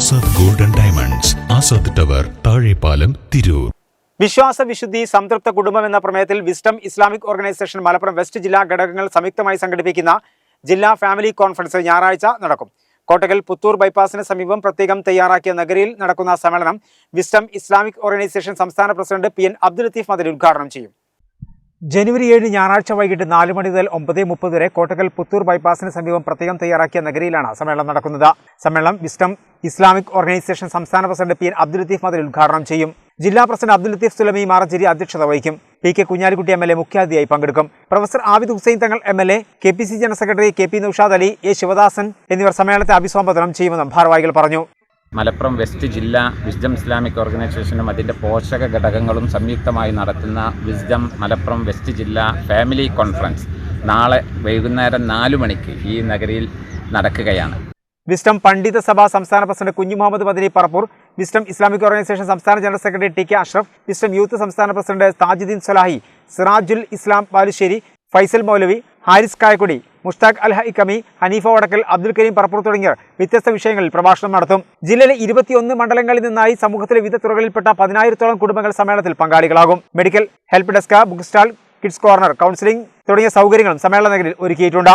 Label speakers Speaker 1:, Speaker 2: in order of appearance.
Speaker 1: Azad golden diamonds Azad tower Thazhepalam Tirur
Speaker 2: വിശ്വാസ വിശുദ്ധി സംതൃപ്ത കുടുംബം എന്ന പ്രമേയത്തിൽ wisdom Islamic organisation Malappuram west ജില്ലാ ഘടകങ്ങൾ സംയുക്തമായി സംഘടിപ്പിക്കുന്ന ജില്ലാ ഫാമിലി കോൺഫറൻസ് ഞായറാഴ്ച നടക്കും. കോട്ടകൽ പുത്തൂർ ബൈപ്പാസിന് സമീപം പ്രത്യേകം തയ്യാറാക്കിയ നഗരിയിൽ നടക്കുന്ന സമ്മേളനം വിസ്റ്റം ഇസ്ലാമിക് ഓർഗനൈസേഷൻ സംസ്ഥാന president P N Abdul Latheef Madani ഉദ്ഘാടനം ചെയ്യും. ജനുവരി ഏഴ് ഞായറാഴ്ച വൈകിട്ട് നാല് മണി മുതൽ ഒമ്പത് മുപ്പത് വരെ കോട്ടക്കൽ പുത്തൂർ ബൈപ്പാസിന് സമീപം പ്രത്യേകം തയ്യാറാക്കിയ നഗരിയിലാണ് സമ്മേളനം നടക്കുന്നത്. സമ്മേളനം വിസ്റ്റം ഇസ്ലാമിക് ഓർഗനൈസേഷൻ സംസ്ഥാന president P N Abdul Latheef മതിൽ ഉദ്ഘാടനം ചെയ്യും. ജില്ലാ പ്രസിഡന്റ് അബ്ദുൽ ലത്തീഫ് സുലമി മാറഞ്ചേരി അധ്യക്ഷത വഹിക്കും. P K Kunhalikutty M L A മുഖ്യാതിഥിയായി പങ്കെടുക്കും. Professor Abid Hussain Thangal M L A K P C general secretary K P Noushad Ali A Sivadasan എന്നിവർ സമ്മേളനത്തെ അഭിസംബോധനം ചെയ്യുമെന്നും ഭാരവാഹികൾ പറഞ്ഞു.
Speaker 3: മലപ്പുറം വെസ്റ്റ് ജില്ല വിസ്ഡം ഇസ്ലാമിക് ഓർഗനൈസേഷനും അതിന്റെ പോഷക ഘടകങ്ങളും സംയുക്തമായി നടത്തുന്ന വിസ്ഡം മലപ്പുറം വെസ്റ്റ് ജില്ല ഫാമിലി കോൺഫറൻസ് നാളെ വൈകുന്നേരം നാലു മണിക്ക് ഈ നഗരിയിൽ നടക്കുകയാണ്.
Speaker 2: വിസ്ഡം പണ്ഡിത സഭ സംസ്ഥാന president Kunhu Muhammad Madani Parappur wisdom Islamic organisation സംസ്ഥാന general secretary T K Ashraf wisdom youth സംസ്ഥാന പ്രസിഡന്റ് താജുദ്ദീൻ സലാഹി സിറാജുൽ ഇസ്ലാം ബാലുശ്ശേരി ഫൈസൽ മൗലവി ഹാരിസ് കായക്കുടി മുഷ്താഖ് അൽ ഹൈക്കമി ഹനീഫ വടക്കൽ അബ്ദുൽ കരീം പറപ്പൂർ തുടങ്ങിയവർ വ്യത്യസ്ത വിഷയങ്ങളിൽ പ്രഭാഷണം നടത്തും. ജില്ലയിലെ ഇരുപത്തിയൊന്ന് മണ്ഡലങ്ങളിൽ നിന്നായി സമൂഹത്തിലെ വിവിധ തുറകളിൽപ്പെട്ട പതിനായിരത്തോളം കുടുംബങ്ങൾ സമ്മേളനത്തിൽ പങ്കാളികളാകും. Medical help desk book stall kids corner counselling തുടങ്ങിയ സൗകര്യങ്ങളും സമ്മേളന നഗരിൽ ഒരുക്കിയിട്ടുണ്ട്.